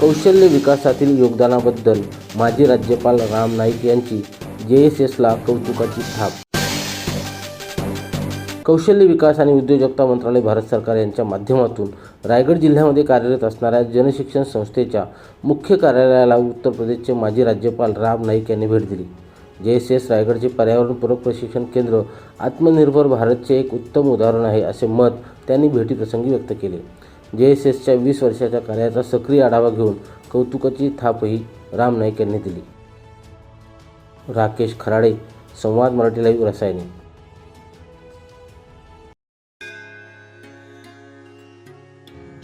कौशल्य विकासातील योगदानाबद्दल माजी राज्यपाल राम नाईक यांची जे एस एसला कौतुकाची थाप. कौशल्य विकास आणि उद्योजकता मंत्रालय भारत सरकार यांच्या माध्यमातून रायगड जिल्ह्यामध्ये कार्यरत असणाऱ्या जनशिक्षण संस्थेच्या मुख्य कार्यालयाला उत्तर प्रदेशचे माजी राज्यपाल राम नाईक यांनी भेट दिली. जे एस एस रायगडचे पर्यावरणपूरक प्रशिक्षण केंद्र आत्मनिर्भर भारतचे एक उत्तम उदाहरण आहे असे मत त्यांनी भेटीप्रसंगी व्यक्त केले. जे एस एसच्या वीस वर्षाच्या कार्याचा सक्रिय आढावा घेऊन कौतुकाची थापही राम नाईक यांनी दिली. राकेश खराडे संवाद मराठी लाईव्ह रसायने.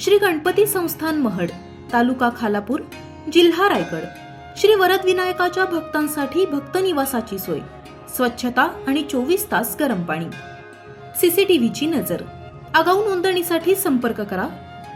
श्री गणपती संस्थान महड तालुका खालापूर जिल्हा रायगड. श्री वरद विनायकाच्या भक्तांसाठी भक्त निवासाची सोय स्वच्छता आणि चोवीस तास गरम पाणी. सीसीटीव्हीची नजर. आगाऊ नोंदणीसाठी संपर्क करा